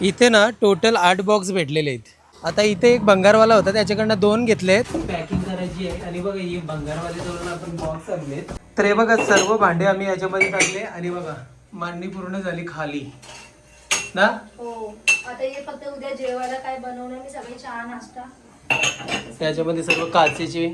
इथे ना टोटल आठ बॉक्स भेटलेले आहेत. आता इथे एक भंगारवाला होता त्याच्याकडनं दोन घेतलेत. पॅकिंग करायची आहे. आणि बघा ही भंगारवाले जवळ आपण बॉक्स आणलेत. तर हे बघा सर्व भांडे आम्ही याच्यामध्ये टाकले. आणि बघा मांडणी पूर्ण झाली खाली. ना? हो. आता हे फक्त उद्या जेवायला काय बनवणार? मी सगळी चहा नाश्ता. त्याच्यामध्ये सर्व काचेचे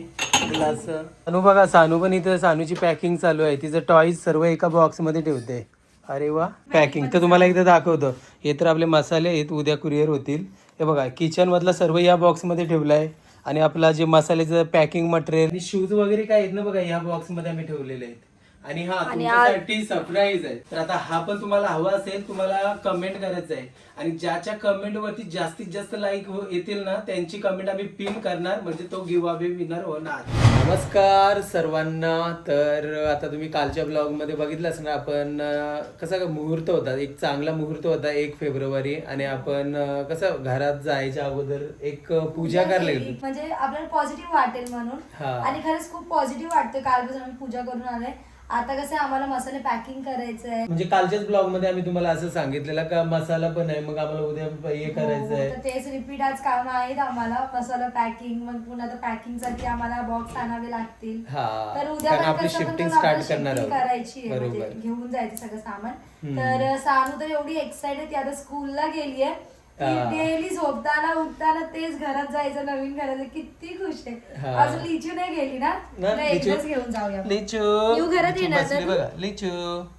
ग्लास. सानू बघा सानू पण इथं सानूची पॅकिंग चालू आहे. तिचं टॉईज सर्व एका बॉक्समध्ये ठेवते. अरे वा. पॅकिंग तर तुम्हाला एकदा दाखवतो. हे तर आपले मसाले आहेत उद्या कुरिअर होतील. हे बघा किचन मधला सर्व या बॉक्समध्ये ठेवला आहे आणि आपला जे मसाल्याचं पॅकिंग मटेरियल शूज वगैरे काय आहेत ना बघा या बॉक्समध्ये आम्ही ठेवलेले आहेत. आणि हा तुमच्यासाठी सरप्राईज आहे. तर आता हा पण तुम्हाला हवा असेल तुम्हाला कमेंट करायचं आहे आणि ज्याच्या कमेंट वरती जास्तीत जास्त लाईक येतील ना त्यांची कमेंट आम्ही पिन करणार. म्हणजे तो गिव्ह अवे विनर होणार. नमस्कार सर्वांना. तर आता तुम्ही कालच्या ब्लॉगमध्ये बघितलंच ना आपण अं, कसा का मुहूर्त होता? एक चांगला मुहूर्त होता एक फेब्रुवारी. आणि आपण अं, कसं घरात जायच्या अगोदर एक अं, पूजा करायला गेलो म्हणजे आपल्याला पॉझिटिव्ह वाटेल म्हणून. हा. आणि खरंच खूप पॉझिटिव्ह वाटतं. कालपासून आम्ही पूजा करून आलोय. आता कसं आहे, आम्हाला मसाले पॅकिंग करायचंय. म्हणजे कालच्याच ब्लॉगमध्ये आम्ही तुम्हाला असं सांगितलेलं का मसाला पण आहे मग आम्हाला उद्या हे करायचं आहे हो, तर तेच रिपीट आज काम आहेत आम्हाला मसाला पॅकिंग मग पुन्हा पॅकिंगसाठी आम्हाला बॉक्स आणावे लागतील. हा तर उद्या पण आपली शिफ्टिंग स्टार्ट करणार करायची आहे म्हणजे घेऊन जायचं सगळं सामान. तर सानू तर एवढी एक्साइटेड ती आता स्कूलला गेली आहे हा. डेली झोपताना उठताना तेच घरात जायचं नवीन घरात किती खुश आहे. हा. अजून लिचू नाही गेली ना? ना, तिला लिचू? एकदाच घेऊन जाऊया. लिचू. लिचू घरात येणार बसली ना बघा. लिचू.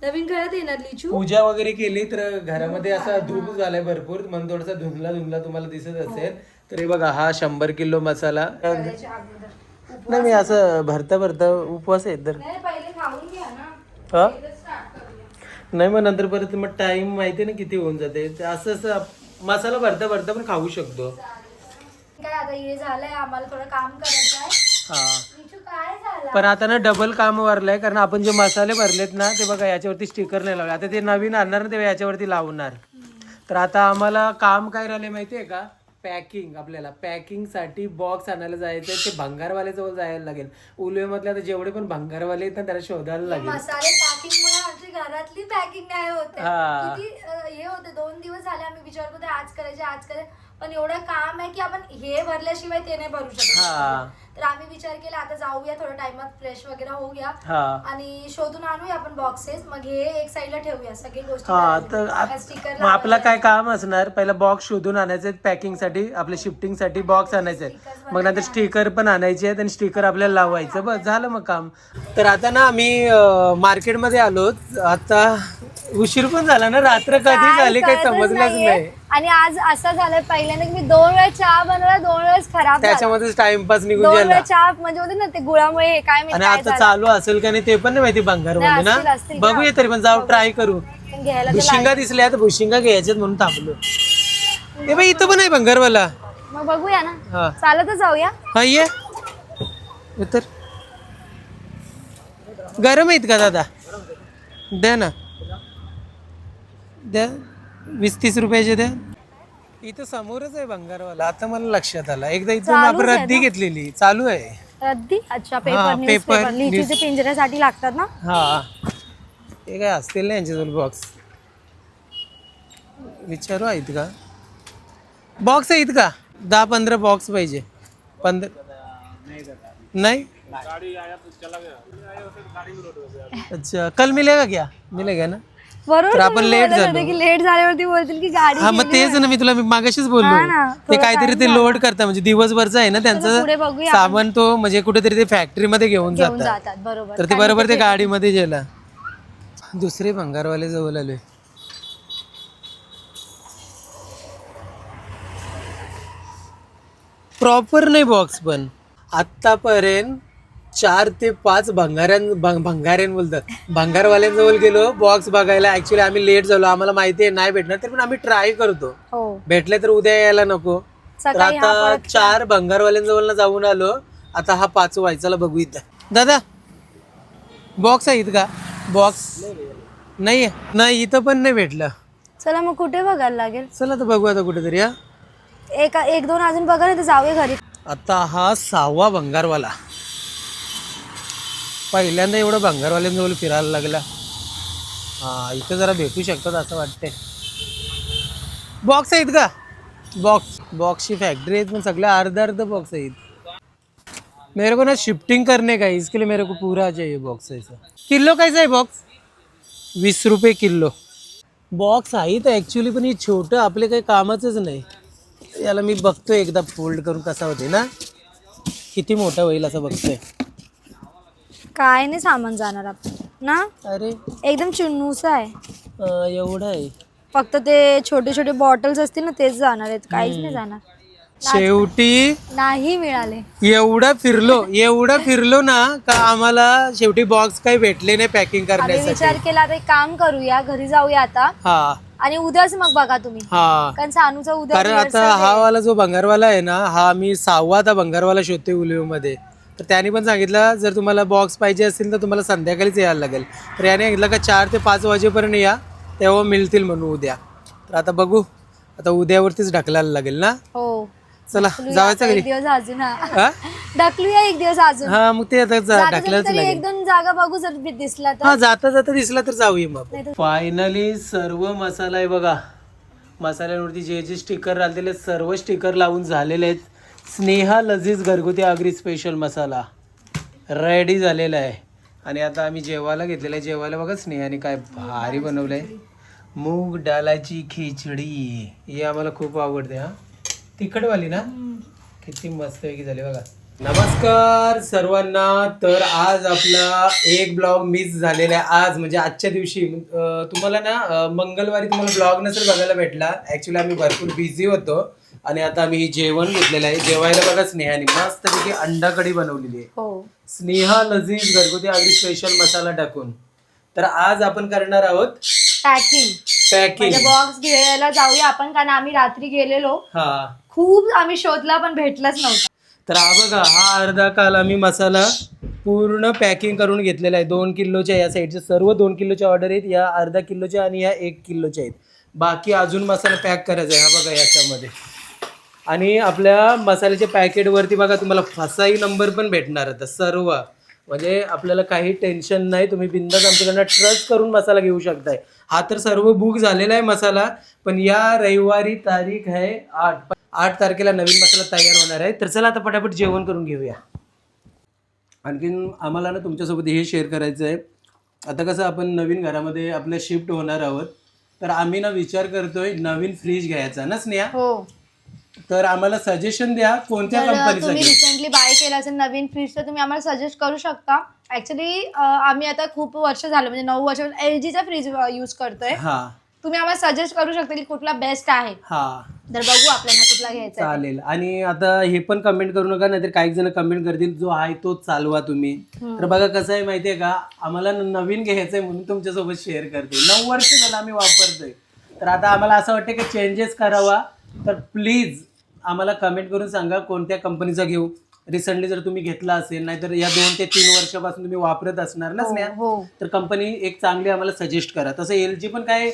नवीन घरात येणार लिचू? पूजा वगैरे केली तर घरामध्ये असा धूप झालाय भरपूर. म्हणून थोडासा धुंदला धुंदला तुम्हाला दिसत असेल. तर हे बघा हा शंभर किलो मसाला. करायच्या अगोदर. नाही मी असं भरता भरता उपवास आहे तर नाही पहिले खाऊन घ्या ना. हा? पहिलं start करूया. नाही मग नंतर परत मग टाइम माहिती ना किती होऊन जाते. ते असं असं आप- मसाला भरता भरता पण खाऊ शकतो. काय आता हे झालंय आम्हाला थोडं काम करायचं आहे. हा. लिचू काय झालं? पण आता ना डबल काम वारलंय कारण आपण जे मसाले भरलेत ना ते बघा याच्यावरती स्टिकर नाही लावले. आता ते नवीन आणणार ना तेव्हा याच्यावरती लावणार. तर आता आम्हाला काम काय राहिले माहितीये का? पॅकिंग आपल्याला. पॅकिंगसाठी बॉक्स आणायला जायचं ते भंगारवाले जवळ जायला लागेल. उलवे मधले आता जेवढे पण भंगारवाले आहेत ना त्याला शोधायला लागेल. मसाले पॅकिंग घरातली पॅकिंग नाही होते. हा. किती अं, हे होते. दोन दिवस झाले आम्ही विचार करतो आज करायचे आज करायचे. पण एवढं काम आहे की आपण हे भरल्याशिवाय ते नाही भरू शकत. तर आम्ही विचार केला आता जाऊया थोड्या टाइमात फ्रेश वगैरे होऊया. आणि शोधून आणूया आपण बॉक्सेस मग हे एक साईडला ठेवूया सगळी गोष्टी आपलं काय काम असणार? पहिला बॉक्स शोधून आणायचे पॅकिंगसाठी आपल्या शिफ्टिंगसाठी बॉक्स आणायचे. मग नंतर स्टिकर पण आणायचे आहेत आणि स्टिकर आपल्याला लावायचं. बस झालं मग काम. तर आता ना आम्ही मार्केटमध्ये आलो आता उशीर पण झाला ना? रात्र कधी झाली काही समजलंच नाही. आणि आज असं झालंय पहिल्यांदा की मी दोन वेळा चहा बनवला दोन वेळेस खराब झाला. त्याच्यामध्येच टाइमपास निघून दोन गेला. वेळा चहा म्हणजे होते ना ते गुळामुळे हे काय आणि आता चालू असेल का नाही ते पण नाही माहिती नाही, मध्ये असतील, ना. असतील. बघूया तरी पण जाऊ ट्राय करू. घ्यायला तर भुशिंगा दिसल्या तर भुशिंगा घ्यायच्यात म्हणून थांबलो. हे बाई इथं पण आहे भंगारवाला लागेल. मग बघूया ना. हा. चालतच जाऊया. हा ये तर. गरम आहेत का दादा? द्या ना. द्या. वीस तीस रुपयाचे द्या. इथं समोरच आहे भंगारवाला आता मला लक्षात आलं. एकदा इथून आपण रद्दी घेतलेली. चालू आहे. रद्दी? अच्छा हा, पेपर न्यूजपेपर लिचूचे पिंजऱ्यासाठी लागतात ना? हा. हे काय असतील ना यांच्याजवळ बॉक्स विचारू आहेत का बॉक्स आहेत का दहा पंधरा बॉक्स पाहिजे. पंधरा नाही? अच्छा. कल मिलेगा क्या? मिलेगा ना? तर आपण लेट झालो. लेट झाल्यावरती बोलतील की गाडी हा मग तेच ना मी तुला मागाशीच बोललो. ते काहीतरी ते. लोड करता म्हणजे दिवसभरचं आहे ना त्यांचं सामान तो म्हणजे कुठेतरी ते फॅक्टरी मध्ये घेऊन जातात. बरोबर. तर ते बरोबर ते गाडीमध्ये गेला. दुसरे भंगारवाले जवळ आले. प्रॉपर नाही बॉक्स पण. आतापर्यंत चार ते पाच भंगाऱ्यां भंगाऱ्यां बोलतात. भंगारवाल्यांजवळ गेलो बॉक्स बघायला. ऍक्च्युली आम्ही लेट झालो. आम्हाला माहिती आहे नाही भेटणार तरी पण आम्ही ट्राय करतो. हो. भेटले तर उद्या यायला नको. तर सकाळी हा आता परत चार भंगारवाल्यांजवळ जाऊन आलो. आता हा पाच व्हायचाला बघू इथं. दादा बॉक्स आहेत का? बॉक्स नाही नाही इथं पण नाही भेटलं. चला मग कुठे बघायला लागेल? चला तर बघू आता कुठेतरी हा. एक एक दोन अजून बघा ना तर जाऊया घरी. आता हा सहावा भंगारवाला. पहिल्यांदा एवढं भंगारवाल्यांजवळ फिरायला लागला. हा इथं जरा भेटू शकतात असं वाटतंय. बॉक्स आहेत का? बॉक्स बॉक्सची फैक्ट्री है सगळे अर्ध अर्ध बॉक्स आहेत. मेरे को ना शिफ्टिंग करने का है इसके लिए मेरे को पूरा चाहिए बॉक्स ऐसा किलो कैसा आहे बॉक्स वीस रुपये किलो. बॉक्स आहेत ॲक्च्युली पण हे छोटं आपले काही कामाचंच नाही. याला मी बघतोय एकदा फोल्ड करून कसा होते ना. किती मोठा होईल असं बघतोय. काय नाही सामान जाणार आपण. ना? अरे. एकदम चुन्नूस आहे. अं, एवढं आहे. फक्त ते छोटे छोटे बॉटल्स असतील ना तेच जाणार आहेत. काहीच नाही जाणार. शेवटी नाही मिळाले. एवढा फिरलो एवढा फिरलो ना का आम्हाला शेवटी बॉक्स काही भेटले नाही पॅकिंग आम्ही करण्यासाठी. विचार केला आता एक काम करूया घरी जाऊया आता. हा. आणि उद्याच मग बघा तुम्ही. हा. कारण सानूचा उद्या कारण rehearsal आता हा. वाला जो भंगारवाला आहे ना हा मी सहावा आता भंगारवाला शोधते उलिवमध्ये तर त्याने पण सांगितलं जर तुम्हाला बॉक्स पाहिजे असतील तर तुम्हाला संध्याकाळीच यायला लागेल. तर याने सांगितलं का चार ते पाच वाजेपर्यंत या तेव्हा मिळतील म्हणून उद्या. तर आता बघू आता उद्यावरतीच ढकलायला लागेल ना? हो. चला ढकलूया जायचं घरी. एक दिवस अजून हा. ढकलूया एक दिवस अजून. हा मग ते आता जा- जाता तरी लागेल. एक दोन जागा बघू जर बी दिसला तर. हा जाता जाता दिसला तर जाऊया मग. फायनली सर्व मसाला आहे बघा. मसाल्यांवरती जे जे स्टिकर राहिलेले सर्व स्टिकर लावून झालेले आहेत. स्नेहा लजीज घरगुती आगरी स्पेशल मसाला. रेडी झालेला आहे. आणि आता आम्ही जेवायला घेतलेलं आहे. जेवायला बघा स्नेहाने काय भारी बनवलं आहे मूग डालाची खिचडी. ही आम्हाला खूप आवडते हा. तिखटवाली ना? किती मस्तपैकी झाली बघा. नमस्कार सर्वांना. तर आज आपला एक ब्लॉग मिस झालेला आहे. आज म्हणजे आजच्या दिवशी. तुम्हाला ना मंगळवारी तुम्हाला ब्लॉग नसेल बघायला भेटला. ॲक्च्युली आम्ही भरपूर बिझी होतो. आणि आता आम्ही जेवण घेतलेलं आहे. जेवायला बघा स्नेहाने. मस्तपैकी अंडा कढी बनवलेली आहे. हो. स्नेहा लजीज घरगुती आगरी स्पेशल मसाला टाकून. तर आज आपण करणार आहोत पॅकिंग पॅकिंग बॉक्स घ्यायला जाऊया आपण कारण आम्ही रात्री गेलेलो. हा. खूप आम्ही शोधला पण भेटलाच नव्हता. तर हा बघा हा अर्धा काल आम्ही मसाला पूर्ण पॅकिंग करून घेतलेला आहे. दोन किलोच्या या साईडचे सर्व दोन किलोच्या ऑर्डर आहेत. या अर्धा किलोच्या आणि या एक किलोच्या आहेत. बाकी अजून मसाला पॅक करायचा आहे. हा बघा याच्यामध्ये. आणि आपल्या मसाल्याच्या पॅकेटवरती बघा तुम्हाला फसाई नंबर पण भेटणार आता सर्व. म्हणजे आपल्याला काही टेन्शन नाही. तुम्ही बिंदास आमच्याकडनं ट्रस्ट करून मसाला घेऊ शकताय. हा तर सर्व बुक झालेला आहे मसाला. पण या रविवारी तारीख आहे आठ. आठ तारखेला नवीन मसाला तयार होणार आहे. तर चला आता पटापट जेवण करून घेऊया. आणखीन आम्हाला ना तुमच्यासोबत हे शेअर करायचं आहे आता कसं आपण नवीन घरामध्ये आपल्या शिफ्ट होणार आहोत. तर आम्ही ना विचार करतोय नवीन फ्रीज घ्यायचा. ना स्नेहा? हो. तर आम्हाला सजेशन द्या कोणत्या तर कंपनीचा तुम्ही? रिसेंटली बाय केला असेल नवीन फ्रीज तर तुम्ही आम्हाला सजेस्ट करू शकता. ऍक्च्युली आम्ही आता खूप वर्ष झालं म्हणजे नऊ वर्ष एल जीचा फ्रीज यूज करतोय. हा. तुम्ही आम्हाला सजेस्ट करू शकता की कुठला बेस्ट आहे. हा. तर बघू आपल्याला कुठला घ्यायचा आहे. चालेल. आणि आता हे पण कमेंट करू नका नाहीतर काही जण कमेंट करतील जो आहे तोच चालवा तुम्ही. हम्म. तर बघा कसं आहे माहितीये का? आम्हाला न- नवीन घ्यायचंय म्हणून तुमच्यासोबत शेअर करते नऊ वर्ष झालं आम्ही वापरतोय. तर आता आम्हाला असं वाटतं की चेंजेस करावा. तर प्लीज आम्हाला कमेंट करून सांगा कोणत्या कंपनीचा घेऊ रिसेंटली जर तुम्ही घेतला असेल नाहीतर या दोन ते तीन वर्षापासून तुम्ही वापरत असणार ना स्नेहा हो तर कंपनी एक चांगली आम्हाला सजेस्ट करा तसं एल जी पण काय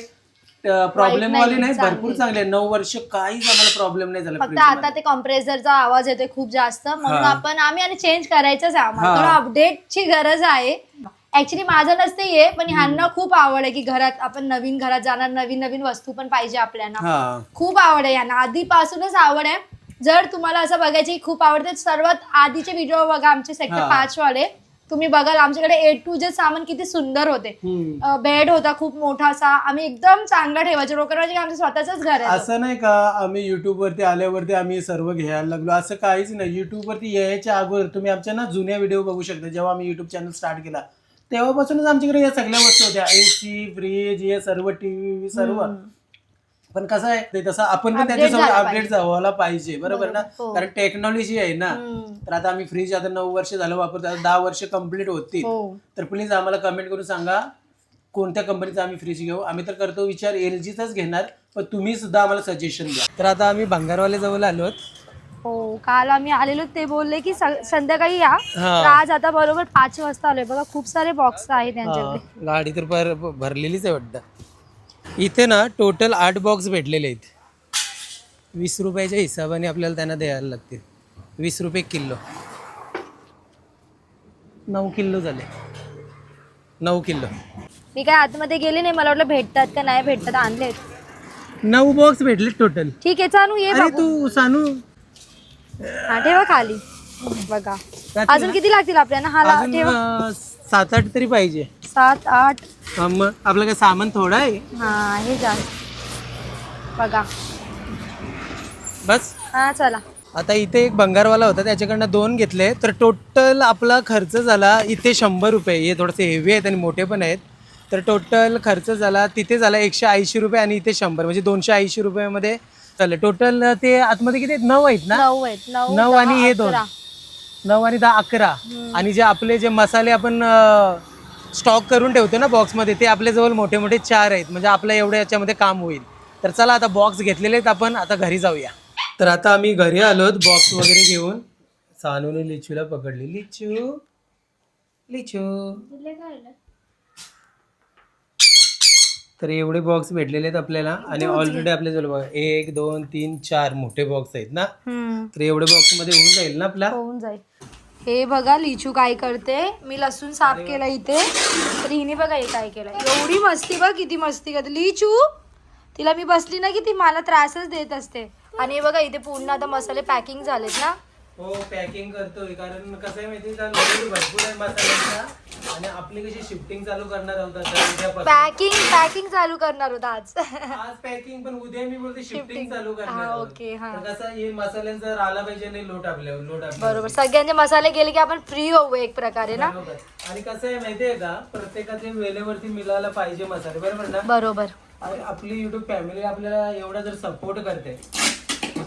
प्रॉब्लेम वाली नाही चांगली. भरपूर चांगले. नऊ वर्ष काहीच आम्हाला प्रॉब्लेम नाही झाला फक्त आता. ते कॉम्प्रेसरचा आवाज येतोय खूप जास्त म्हणून हा. आपण आम्ही आणि चेंज करायचंच आहे आम्हाला हा. थोडं अपडेटची गरज आहे ऍक्च्युली माझं नसते ये पण ह्यांना खूप आवड आहे की घरात आपण नवीन घरात जाणार नवीन नवीन वस्तू पण पाहिजे आपल्याला. हा. खूप आवड आहे यांना. आधीपासूनच आवड. आहे जर तुम्हाला असं बघायची खूप आवडते सर्वात आधीचे व्हिडिओ बघा आमचे सेक्टर हा. पाच वाले तुम्ही बघाल आमच्याकडे ए टू जे सामान किती सुंदर होते. हम्म. बेड होता खूप मोठा असा. आम्ही एकदम चांगला ठेवायचो. लोक म्हणजे आमचं स्वतःच घर आहे असं नाही का आम्ही युट्यूब वरती आल्यावरती आम्ही सर्व घ्यायला लागलो. असं काहीच नाही. युट्यूब वरती यायच्या अगोदर तुम्ही आमच्या ना जुन्या व्हिडिओ बघू शकता. जेव्हा आम्ही युट्यूब चॅनल स्टार्ट केला तेव्हापासूनच आमच्याकडे या सगळ्या वस्तू होत्या. एसी फ्रीज हे सर्व टीव्ही सर्व. पण कसं आहे ते तसं आपण पण त्याच्यासोबत झालं अपडेट व्हायला पाहिजे. बरोबर ना? हो. कारण टेक्नॉलॉजी आहे ना. तर आता आम्ही फ्रीज आता नऊ वर्ष झालं वापरतो आता दहा वर्ष कंप्लीट होतील. हो. तर प्लीज आम्हाला कमेंट करून सांगा कोणत्या कंपनीचा आम्ही फ्रीज घेऊ? आम्ही तर करतो विचार एल जीचाच घेणार. पण तुम्ही सुद्धा आम्हाला सजेशन द्या. तर आता आम्ही भंगारवाले जवळ आलोत हो काल आम्ही आलेलो ते बोलले की स- संध्याकाळी या. हा. तर आज आता बरोबर पाच वाजता आलोय. बघा खूप सारे बॉक्स आहेत त्यांच्याकडे गाडी तर पर भरलेलीच आहे वाटतं. इथे ना टोटल आठ बॉक्स भेटलेले आहेत. वीस रुपयाच्या हिशोबाने आपल्याला त्यांना द्यायला लागतील. वीस रुपये किलो. नऊ किलो झाले. नऊ किलो. मी काय आतमध्ये गेले नाही? मला वाटलं भेटतात का नाही? भेटतात आणलेत. नऊ बॉक्स भेटले टोटल ठीक आहे चालू ये अरे तू सानू हा ठेवा खाली. बघा. अजून किती लागतील आपल्याला? हा अजून ठेवा. अं, सात आठ तरी पाहिजे. सात आठ. हा, मग आपलं काय सामान थोडं आहे? हा हे जास्त बघा. बस. हा चला. आता इथे एक भंगारवाला होता त्याच्याकडनं दोन घेतले. तर टोटल आपला खर्च झाला इथे शंभर रुपये. हे थोडेसे हेवी आहेत आणि मोठे पण आहेत. तर टोटल खर्च झाला तिथे झाला एकशे ऐंशी रुपये आणि इथे शंभर. म्हणजे दोनशे ऐंशी रुपयामध्ये चाललं टोटल ते आतमध्ये किती आहेत? नऊ आहेत ना? नऊ आहेत. नऊ नऊ आणि हे दोन. अकरा. नऊ आणि दहा अकरा. आणि जे आपले जे मसाले आपण स्टॉक करून ठेवतो ना बॉक्समध्ये ते आपल्याजवळ मोठे मोठे चार आहेत. म्हणजे आपलं एवढं याच्यामध्ये काम होईल. तर चला आता बॉक्स घेतलेले आहेत. आपण आता घरी जाऊया. तर आता आम्ही घरी आलोत बॉक्स वगैरे घेऊन. सानूने लिचूला पकडली. लिचू. लिचू. तर एवढे बॉक्स भेटलेले आहेत आपल्याला आणि ऑलरेडी आपल्याजवळ बघा एक दोन तीन चार मोठे बॉक्स आहेत ना? हम्म. तर एवढे बॉक्समध्ये होऊन जाईल ना आपला? होऊन जाईल. हे बघा लिचू काय करते? मी लसूण साफ केला इथे. तर हिने बघा हे काय केलं एवढी मस्ती बघ किती मस्ती करते. लिचू तिला मी बसली ना की ती मला त्रासच देत असते. आणि हे बघा इथे पूर्ण आता मसाले पॅकिंग झालेत ना? हो पॅकिंग करतोय. कारण कसं आहे माहिती का लोड भरपूर आहे मसाल्याचा आणि आपली कशी शिफ्टिंग चालू करणार आहोत आता उद्यापासून. पॅकिंग पॅकिंग चालू करणार होता आज. आज पॅकिंग पण उद्या मी बोलते शिफ्टिंग Shifting. चालू करणार हा, आहोत. okay, हा. तर कसं हे मसाल्यांचा आला पाहिजे नाही लोट आपल्यावर लोट आपल्यावर बरोबर. सगळ्यांचे मसाले गेले की आपण फ्री होऊ एक प्रकारे ना? बरोबर. आणि कसं आहे माहितीये का प्रत्येकाच्या वेळेवरती मिळायला पाहिजे मसाले. बरोबर ना? बरोबर. आपली युट्यूब फॅमिली आपल्याला एवढा जर सपोर्ट करते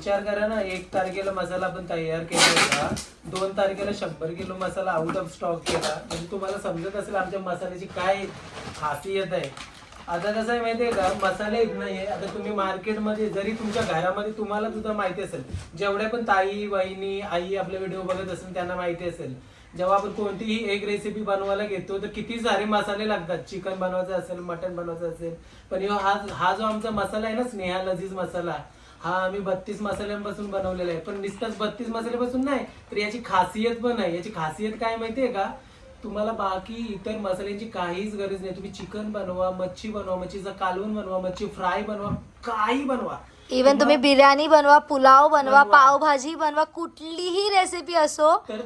विचार करा ना एक तारखेला मसाला आपण तयार केला होता दोन तारखेला शंभर किलो मसाला आउट ऑफ स्टॉक केला. म्हणजे तुम्हाला समजत असेल आमच्या मसाल्याची काय खासियत आहे. आता कसं आहे माहितीये का मसाले एक नाहीये. आता तुम्ही मार्केटमध्ये जरी तुमच्या घरामध्ये तुम्हाला सुद्धा माहिती असेल जेवढ्या पण ताई वहिनी आई आपले व्हिडिओ बघत असेल त्यांना माहिती असेल जेव्हा आपण कोणतीही एक रेसिपी बनवायला घेतो तर किती सारे मसाले लागतात. चिकन बनवायचं असेल मटन बनवायचं असेल पण हा हा जो आमचा मसाला आहे ना स्नेहा लजीज मसाला हा आम्ही बत्तीस मसाल्यांपासून बनवलेला आहे. पण नुसताच बत्तीस मसाल्यापासून नाही तर याची खासियत पण आहे. याची खासियत काय माहितीये का? तुम्हाला बाकी इतर मसाल्यांची काहीच गरज नाही. तुम्ही चिकन बनवा मच्छी बनवा मच्छीचा कालवण बनवा मच्छी फ्राय बनवा काही बनवा. इवन तुम्ही बिर्याणी बनवा पुलाव बनवा बनवा. पावभाजी बनवा कुठलीही रेसिपी असो तर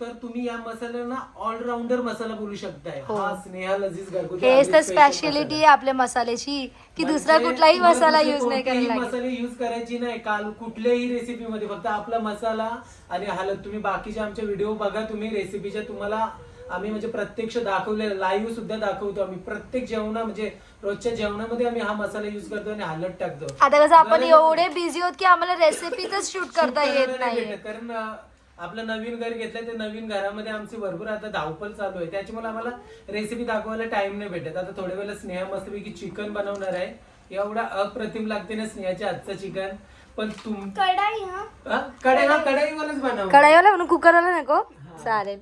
तर तुम्ही या मसाल्यांना ऑलराऊंडर मसाला बोलू शकताय. हो. हा स्नेहा लजीज घरगुती हेच तर special स्पेशालिटी मसाला. आपल्या मसाल्याची की दुसरा म्हणजे कुठलाही तुम्हाला मसाला दुसरे यूज नाही कोणतेही करायला लागेल मसाले यूज करायची नाही. काल कुठल्याही रेसिपीमध्ये फक्त आपला मसाला आणि हलत. तुम्ही बाकीचे आमचे व्हिडिओ बघा तुम्ही रेसिपीच्या तुम्हाला आम्ही म्हणजे प्रत्यक्ष दाखवलेलं लाईव्ह सुद्धा दाखवतो आम्ही. प्रत्येक जेवणा म्हणजे रोजच्या जेवणामध्ये आम्ही हा मसाला यूज करतो आणि हलत टाकतो. आता कसं आपण एवढे बिझी होत की आम्हाला रेसिपीच शूट करता येत नाही नाही. भेटत. कारण अं, आपलं नवीन घर घेतलंय ते नवीन घरामध्ये आमची भरपूर आता धावपळ चालू आहे. त्याच्यामुळे आम्हाला रेसिपी दाखवायला टाइम नाही भेटत. आता थोड्या वेळेला स्नेहा मस्तपैकी चिकन बनवणार आहे. एवढा अप्रतिम लागते ना स्नेहाच्या हातचं चिकन पण तुम कढाई हा? हा? कढई हा कढईवरच बनव. कढाईवाला म्हणून कुकरवाला नको? चालेल.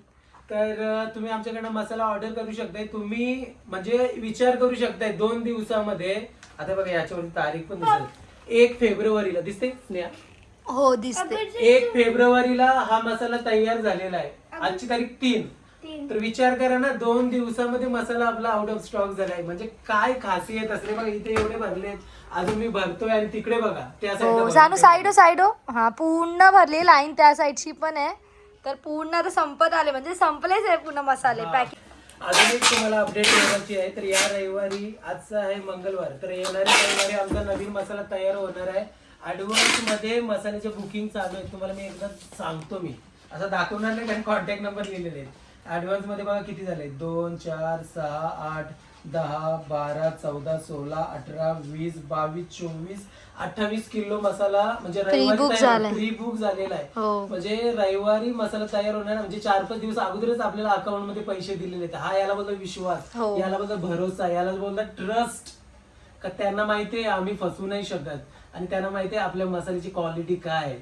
तर तुम्ही आमच्याकडनं मसाला ऑर्डर करू शकताय. तुम्ही म्हणजे विचार करू शकताय दोन दिवसामध्ये. आता बघा याच्यावरती तारीख पण दिसेल. एक फेब्रुवारीला. दिसते स्नेहा? हो दिसते एक फेब्रुवारीला हा मसाला तयार झालेला आहे. आजची तारीख तीन. तर विचार करा ना दोन दिवसामध्ये मसाला आपला आउट ऑफ स्टॉक झालाय. म्हणजे काय खासियत असते बघा इथे एवढे भरले अजून मी भरतोय आणि तिकडे बघा त्या हो सानू भरतोय. साईडो साईडो हा पूर्ण भरली लाईन त्या साईडची पण आहे. तर पूर्ण आता संपत आले म्हणजे संपलेच आहे पूर्ण मसाले हा. पॅकिंग अजून एक तुम्हाला अपडेट करायची आहे. तर या रविवारी आजचा आहे मंगळवार. तर येणाऱ्या रविवारी आमचा नवीन मसाला तयार होणार आहे. ऍडव्हान्समध्ये मसाल्याचे बुकिंग चालू आहे तुम्हाला मी एकदा सांगतो मी. असं दाखवणार नाही कारण कॉन्टॅक्ट नंबर लिहिलेले आहेत. ऍडव्हान्समध्ये बघा किती झाले? दोन चार सहा आठ दहा बारा चौदा सोळा अठरा वीस बावीस चोवीस अठ्ठावीस किलो मसाला म्हणजे. प्री बुक झालेला आहे. हो. म्हणजे रविवारी मसाला तयार होणार म्हणजे चार पाच दिवस अगोदरच आपल्याला अकाउंटमध्ये पैसे दिलेले आहेत. हा याला बोलतो विश्वास. हो. याला बोलतो भरोसा. याला बोलतात ट्रस्ट का त्यांना माहिती आहे आम्ही फसवू नाही शकत. आणि त्यांना माहिती आहे आपल्या मसाल्याची क्वालिटी काय आहे.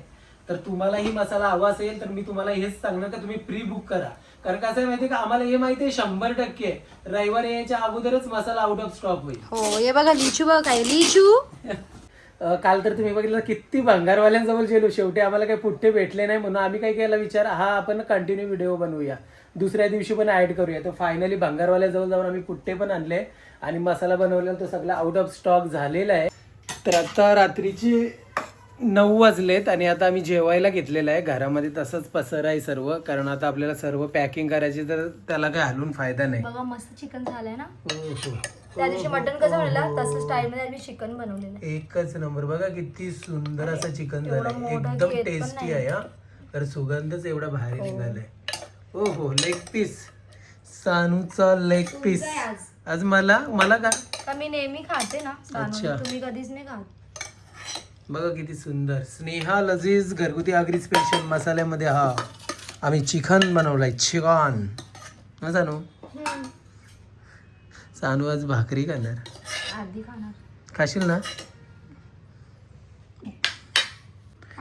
तर तुम्हालाही मसाला हवा असेल तर मी तुम्हाला हेच सांगणार का तुम्ही प्री बुक करा. कारण कसं आहे माहितीये का आम्हाला हे माहिती आहे शंभर टक्के रविवारी यायच्या अगोदरच मसाला आउट ऑफ स्टॉक होईल. हो हे बघा लिचू बघा काय लिचू! अं, काल तर तुम्ही बघितलं किती भंगारवाल्यांजवळ गेलो. शेवटी आम्हाला काही पुठ्ठे भेटले नाही म्हणून आम्ही काय केला विचार हा आपण कंटिन्यू व्हिडिओ बनवूया. दुसऱ्या दिवशी पण ऍड करूया. तर फायनली भंगारवाल्याजवळ जाऊन आम्ही पुठ्ठे पण आणले आणि मसाला बनवलेला तो सगळा आउट ऑफ स्टॉक झालेला आहे. तर आता रात्रीचे नऊ वाजलेत आणि आता आम्ही जेवायला घेतलेलं आहे. घरामध्ये तसंच पसर आहे सर्व. कारण आता आपल्याला सर्व पॅकिंग करायची तर त्याला काही हलून फायदा नाही. बघा मस्त चिकन झालंय ना? हो, हो. त्या दिवशी मटन कसं तसं स्टाईल मध्ये आम्ही चिकन बनवलेलं. आहे. एकच नंबर. बघा किती सुंदर असं चिकन एवढं झालंय मोठं एकदम घेत पण टेस्टी. आहे हा. तर सुगंधच एवढा भारी हो. निघालाय. हो हो. लेग पीस सानूचा लेग पीस आज मला? मला का? का मी नेहमी खाते ना अच्छा. तुम्ही कधीच नाही खात. बघा किती सुंदर. स्नेहा लजीज घरगुती आगरी स्पेशल मसाल्यामध्ये हा. आम्ही चिकन बनवलाय चिकन. ना सानू? सानू आज भाकरी खाणार. खाशील ना?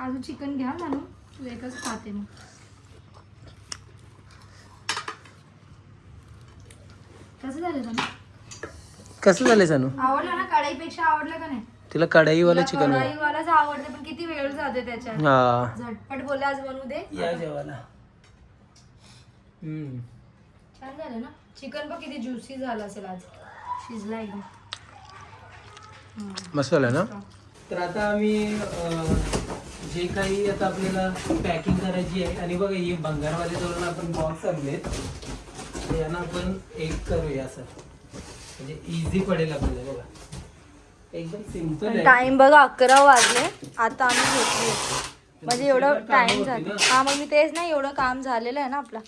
अजून चिकन घ्या सानू. तू एकच खाते मग. कसं झालं सानू? कसं झालंय सानू? आवडलं ना कढाईपेक्षा आवडलं का नाही? तिला कढाईवाला चिकन कढाईवालाच आवडतं पण किती वेळ जाते त्याच्यात. हा. झटपट बोला आज बनवू दे. या जेवायला. हम्म. छान झालं ना? चिकन पण किती ज्युसी झालं असेल आज. शिजला एकदम मसाला ना? तर आता आम्ही अं, जे काही आता आपल्याला पॅकिंग करायची आहे आणि बघा हे भंगारवाले जवळ आपण बॉक्स आणलेत. तर यांना आपण एक करूया असं. म्हणजे इझी पडेल आपल्याला बघा. एकदम सिंपल टाइम बघा अकरा वाजले. आता आम्ही घेतली म्हणजे एवढं टाइम झालं. हा मग मी तेच नाही एवढं काम झालेलं आहे ना आपला.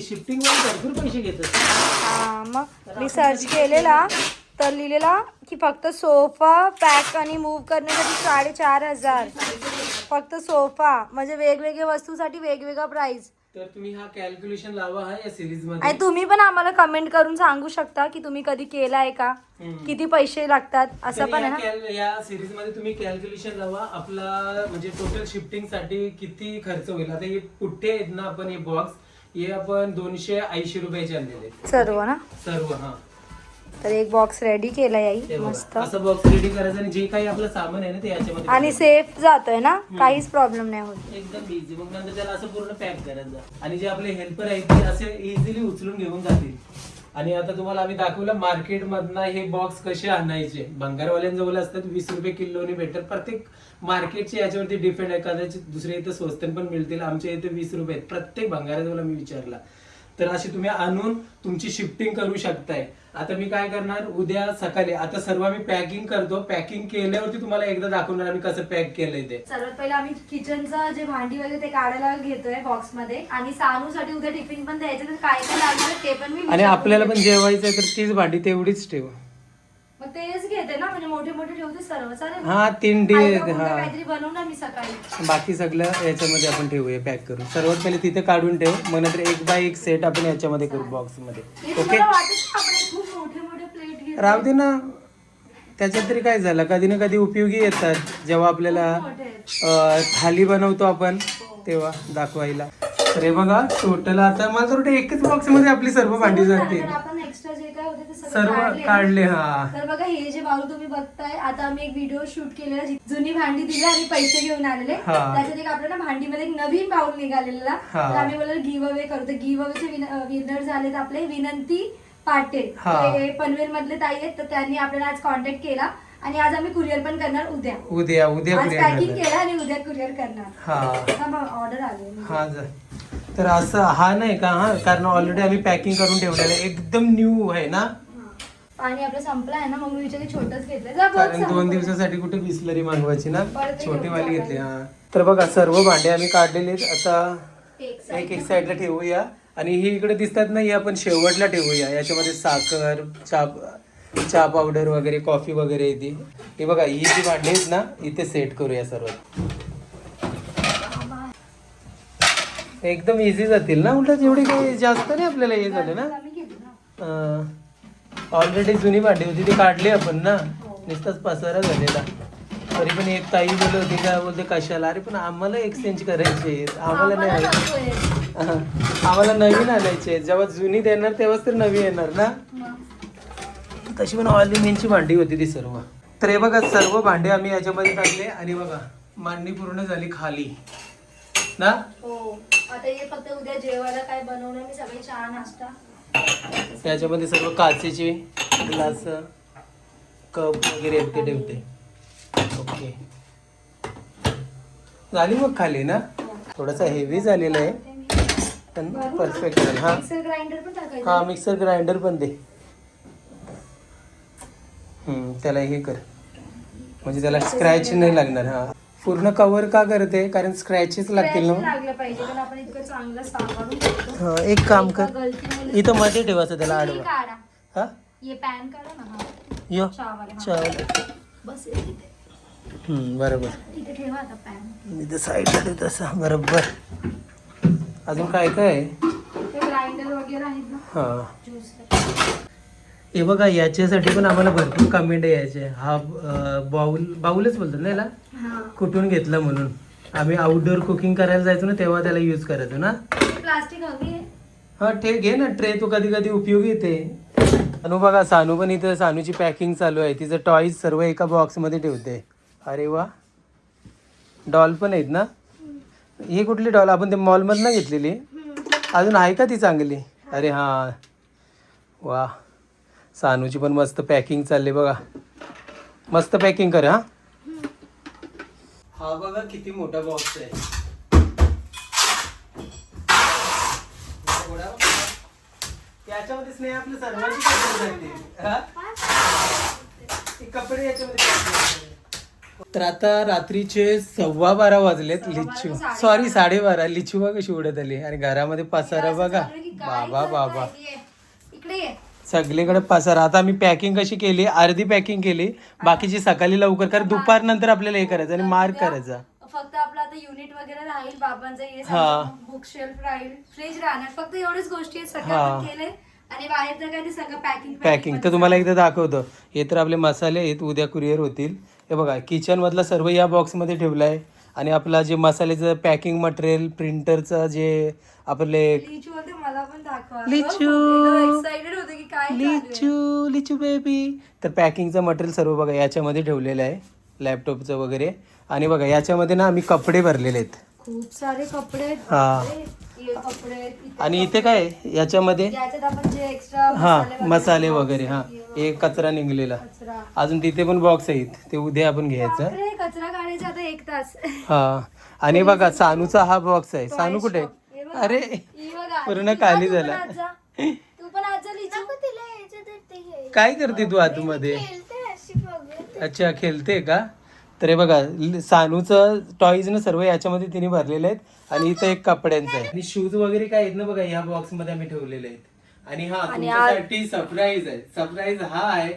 शिफ्टिंग भरपूर पैसे घेतात. हा मग मी सर्च केलेला तर लिहिलेला की फक्त सोफा पॅक आणि मूव्ह करण्यासाठी साडेचार हजार. फक्त सोफा. म्हणजे वेगवेगळ्या वस्तूसाठी वेगवेगळा प्राइस तर तुम्ही हा कॅल्क्युलेशन लावा हा या सिरीजमध्ये. आणि तुम्ही पण आम्हाला कमेंट करून सांगू शकता की तुम्ही कधी केला आहे का? हम्म. किती पैसे लागतात? असं तर पण या ना? कॅल- या सिरीजमध्ये तुम्ही कॅल्क्युलेशन लावा आपला म्हणजे टोटल शिफ्टिंगसाठी किती खर्च होईल? आता हे कुठे आहेत ना आपण हे बॉक्स हे आपण दोनशे ऐंशी रुपयाचे आणलेले आहेत. सर्व ना? सर्व हा. तर एक बॉक्स रेडी केला याई बघा. मस्त. असं बॉक्स रेडी करायचं आणि जे काही आपलं सामान आहे ना ते याच्यामध्ये आणि सेफ जातोय ना? काहीच प्रॉब्लेम नाही होत. एकदम इझी मग नंतर त्याला असं पूर्ण पॅक करायचं. आणि जे आपले हेल्पर आहेत ते असे इझिली उचलून घेऊन जातील. आणि आता तुम्हाला आम्ही दाखवलं मार्केट मधनं हे बॉक्स कसे आणायचे. भंगारवाल्यांजवळ असतात वीस रुपये किलोने भेटतात. प्रत्येक मार्केटचे याच्यावरती डिपेंड आहे. कदाचित दुसऱ्या इथं स्वस्त पण मिळतील आमच्या इथे वीस रुपये प्रत्येक भंगाराजवळ मी विचारला. तर अशी तुम्ही आणून तुमची शिफ्टिंग करू शकताय. आता मी काय करणार? उद्या सकाळी आता सर्व आम्ही पॅकिंग करतो. पॅकिंग केल्यावरती तुम्हाला एकदा दाखवणार आम्ही कसं पॅक केलंय ते. सर्वात पहिला आम्ही किचनचं जे भांडी वगैरे ते काढायला घेतोय बॉक्समध्ये आणि सानूसाठी उद्या टिफिन पण द्यायचं तर काय काय लागणार ते पण मी आणि आपल्याला पण. जेवायचं आहे तर तीच भांडी तेवढीच ठेव. मग तेच घेते ना म्हणजे मोठे मोठे ठेवते सर्व चालेल ना? हा तीन डे हा. काहीतरी बनवणार मी सकाळी. बाकी सगळं याच्यामध्ये आपण ठेवूया पॅक करून. सर्वात पहिले तिथे काढून ठेव मग नंतर एक बाय एक सेट आपण याच्यामध्ये करू बॉक्समध्ये हे ओके तुम्हाला वाटत का आपण खूप मोठे मोठे प्लेट घेतो राहू दे ना. त्याच्यात तरी काय झालं? कधी ना कधी उपयोगी येतात. जेव्हा आपल्याला मोठे आहेत. अं, थाली बनवतो आपण तेव्हा दाखवायला. हे बघा टोटल आता मला तर वाटतं एकच बॉक्समध्ये आपली सर्व भांडी जाते आपण एक्स्ट्रा जे काय होते ते सर्व काढले. हा. तर बघा हे जे बाळू तुम्ही बघताय आता आम्ही एक व्हिडिओ शूट केलेला जुनी भांडी दिली आणि पैसे घेऊन आलेले. हा. त्याच्यात एक आपल्याला भांडीमध्ये एक नवीन बाऊल निघालेला हा. तर आम्ही बोललो गिव अवे करू. तर गिव अवेचे विनर झालेत आपले विनंती पाटील. हा. पनवेल मधले ताई आहेत तर त्यांनी आपल्याला आज कॉन्टॅक्ट केला. आणि आज आम्ही कुरिअर पण करणार उद्या. उद्या उद्या आज कुरिअर पॅकिंग करणार. केलं आणि उद्या कुरिअर करणार. हा. ऑर्डर आले हा जा. तर असं हा नाही का हा? कारण ऑलरेडी आम्ही पॅकिंग करून ठेवलेलं आहे. एकदम न्यू आहे ना? आणि आपलं संपलं आहे ना मग मी विचारले छोटच घेतलं जा बघ कारण संपलं. दोन दिवसासाठी कुठे बिसलरी मागवायची ना? परत ते छोटी वाली. घेतली हा. तर बघा सर्व भांडे आम्ही काढलेले आहेत. आता एक एक side एक साईडला ठेवूया. आणि ही इकडे दिसतात ना ही आपण शेवटला ठेवूया. याच्यामध्ये साखर चहा चहा पावडर वगैरे कॉफी वगैरे येते. हे बघा ही जी भांडी आहेत ना इथे सेट करूया सर्व एकदम इझी जातील ना उलट एवढी काही जास्त नाही आपल्याला हे झालं ना? ऑलरेडी जुनी भांडी होती ती काढली आपण ना? नुसताच पसारा झालेला. तरी पण एक ताई बोलत होती काय बोलते कशाला? अरे पण आम्हाला एक्सचेंज करायचे आम्हाला नाही आम्हाला नवीन आणायचे जेव्हा जुनी देणार तेव्हाच तर नवी येणार ना. तशी पण ऑलिमिनची भांडी होती ती सर्व. तर हे बघा सर्व भांडे आम्ही याच्यामध्ये टाकले आणि बघा मांडणी पूर्ण झाली खाली. ना? हो. आता हे फक्त उद्या जेवायला काय बनवणार? मी सगळे चहा नाश्ता. त्याच्यामध्ये सर्व काचेचे ग्लास कप वगैरे ठेवते. ओके. झाली मग खाली ना? थोडासा हेवी झालेला आहे. पण परफेक्ट आहे हा. मिक्सर ग्राइंडर पण टाकायचं हा मिक्सर ग्राइंडर पण दे. त्याला हे कर. म्हणजे त्याला स्क्रॅच नाही लागणार हा. पूर्ण कव्हर का करते? कारण स्क्रॅचेस लागतील ना लागलं पाहिजे कारण आपण इतकं चांगलं सांभाळून ठेवतो. हा, एक काम कर. गलतीमुळे- इथं मध्ये ठेवायचं त्याला आडवा. काढा. हा? ये पॅन काढा ना हा. यो. चहावाला, हा. चालेल बस हे तिथे हम्म, बरोबर. तिथे ठेवा आता पॅन इथं साईडला ठेव तसा. बरोबर. अजून काय काय आहे ते ग्राइंडर वगैरे आहेत ना. हा. ज्यूस हे बघा याच्यासाठी पण आम्हाला भरपूर कमेंट यायचे. हा बाऊल बाऊलच बोलतात ना याला? हा. कुठून घेतला म्हणून. आम्ही आउटडोर कुकिंग करायला जायचो ना तेव्हा त्याला यूज करायचो ना. प्लास्टिक हवी हा ठे घे ना ट्रे तो कधी कधी उपयोगी येते. सानू बघा सानू पण इथं सानूची पॅकिंग चालू आहे. तिचं टॉईज सर्व एका बॉक्समध्ये ठेवते. अरे वा. डॉल पण आहेत ना? ही कुठली डॉल आपण ते मॉलमधनं घेतलेली? अजून आहे का ती चांगली? अरे हां. वा. सानूची पण मस्त पॅकिंग चालली बघा. मस्त पॅकिंग कर हा. हा बघा किती मोठा बॉक्स आहे. एवढा मोठा. याच्यामध्ये स्नेह आपल्या सर्वांची कपडे हा? कपडे याच्यामध्ये. तर आता रात्रीचे सव्वा बारा वाजलेत लिचू सॉरी साडेबारा लिचू बघा कशी उडत आली. आणि घरामध्ये पसारा बघा. बाबा बाबा. इकडे ये. सगळीकडे पसारा. आता आम्ही पॅकिंग कशी केली? अर्धी पॅकिंग केली. बाकीची सकाळी लवकर. कारण दुपार नंतर आपल्याला हे करायचं आणि मार्क करायचा. फक्त आपलं आता युनिट वगैरे राहील बाबांचं हे हा. बुक शेल्फ राहील फ्रीज राहणार. फक्त एवढीच गोष्टी आहेत. सगळं हा. आपण आणि काय ते सगळं पॅकिंग पॅकिंग तर तुम्हाला एकदा दाखवतो. हे तर आपले मसाले आहेत. उद्या कुरिअर होतील. हे बघा किचन मधला सर्व या बॉक्समध्ये ठेवला आहे आणि आपला जे मसाल्याचं पॅकिंग मटेरियल प्रिंटरचं जे आपले लिचू बोलते मला पण दाखवा लिचू. एक्साइटेड होते की काय चालू आहे. लिचू लिचू बेबी तर पॅकिंगचं मटेरियल सर्व बघा याच्यामध्ये ठेवलेलं आहे लॅपटॉपचं वगैरे आणि बघा याच्यामध्ये ना आम्ही कपडे भरलेले आहेत खूप सारे कपडे आहेत हा. कपडे आणि इथे काय आहे? याच्यामध्ये याच्यात आपण जे एक्स्ट्रा हा मसाले वगैरे हा हे कचरा निघलेला. कचरा अजून तिथे पण बॉक्स आहेत. ते उद्या आपण घ्यायचं. बापरे, कचरा काढायचा आता एक तास. हा. आणि बघा सानूचा हा बॉक्स आहे. सानू कुठे? हे बघा. अरे ही बघा. पूर्ण तू पण झाला. आज. जा. तू पण आज जा लिचू काय करते तू आतमध्ये? अच्छा खेळते का? तर हे बघा ल- सानूचं टॉईज ना सर्व याच्यामध्ये तिने भरलेले आहेत. आणि इथं एक कपड्यांचं आहे. आणि शूज वगैरे काय आहेत ना बघा या बॉक्समध्ये आम्ही ठेवलेले आहेत. आणि हा तुमच्यासाठी सरप्राईज आहे. सरप्राईज हा आहे.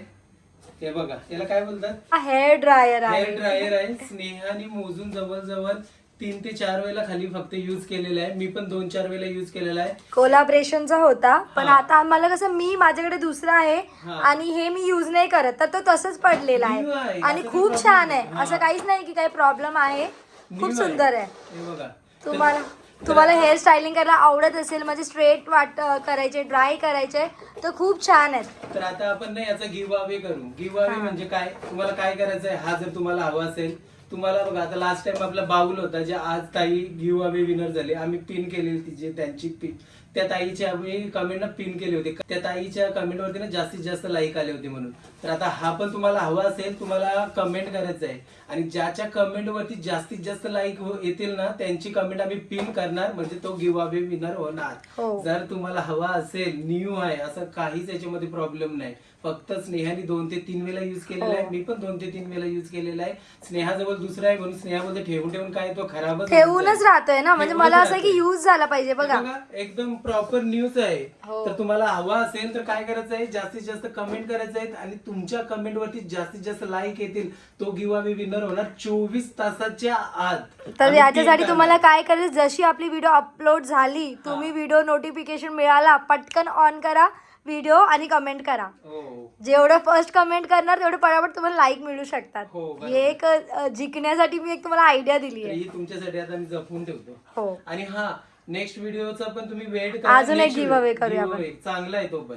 हे बघा याला काय बोलतात? हेअर ड्रायर आहे. हेअर ड्रायर आहे. स्नेहाने मोजून जवळजवळ तीन ते चार वेळेला खाली फक्त युज केलेला आहे. मी पण दोन चार वेळेला युज केलेला आहे. कोलाब्रेशनचा होता. पण आता आम्हाला कसं मी माझ्याकडे दुसरा आहे हा. आणि हे मी युज नाही करत. तर तो तसंच पडलेला New आहे, आहे. आणि असं खूप छान आहे. असं काहीच नाही की काही प्रॉब्लेम आहे. खूप New सुंदर आहे. हे बघा. तुम्हाला तुम्हाला हेअर स्टायलिंग करायला आवडत असेल म्हणजे स्ट्रेट वाट करायचे ड्राय करायचे तर खूप छान आहेत. तर आता आपण ना याचा गिव अवे करू. गिव अवे म्हणजे काय? तुम्हाला काय करायचं आहे? हा जर तुम्हाला हवा असेल तुम्हाला बघा आता लास्ट टाइम आपला बाऊल होता जे आज ताई गिव अवे विनर झाले. आम्ही पिन केलेली तिचे त्यांची पिन त्या ताईचे आम्ही कमेंटला पिन केले होते. त्या ताईच्या कमेंटवरती ना जास्तीत जास्त लाईक आले होते म्हणून. तर आता हा पण तुम्हाला हवा असेल तुम्हाला कमेंट करायचं आहे. आणि ज्याच्या कमेंटवरती जास्तीत जास्त लाईक येतील ना त्यांची कमेंट आम्ही पिन करणार. म्हणजे तो गिव अवे विनर होणार. हो. जर तुम्हाला हवा असेल न्यू आहे असं काहीच याच्यामध्ये प्रॉब्लेम नाही. फक्त स्नेहाने दोन ते तीन वेळा युज केलेला आहे. मी पण दोन ते तीन वेळा युज केलेला आहे. स्नेहाजवळ दुसरा आहे म्हणून स्नेहामध्ये ठेवून ठेवून काय तो खराबच ठेवूनच. राहतोय ना? म्हणजे मला असं की. यूज झाला पाहिजे हे बघा, एकदम प्रॉपर न्यूज आहे. हो. तर तुम्हाला हवा असेल तर काय करायचं आहे जास्तीत जास्त कमेंट करायचं आहे आणि तुमच्या कमेंट वरती जास्तीत जास्त लाईक येतील. तो गिवा विनर होणार चोवीस तासाच्या आत. तर याच्यासाठी तुम्हाला. काय करायचं? जशी आपली व्हिडिओ अपलोड झाली तुम्ही व्हिडिओ नोटिफिकेशन मिळाला पटकन ऑन करा व्हिडिओ आणि कमेंट करा. हो. जेवढं फर्स्ट कमेंट करणार तेवढं पटापट तुम्हाला लाईक मिळू शकतात. हो, बरोबर. हे एक अ, जिंकण्यासाठी मी एक तुम्हाला आयडिया दिली तर आहे ही तुमच्यासाठी आता मी जपून ठेवतो. हो. आणि हा नेक्स्ट व्हिडिओचा पण तुम्ही वेट अजून एक giveaway करूया आपण. चांगला आहे तो पण.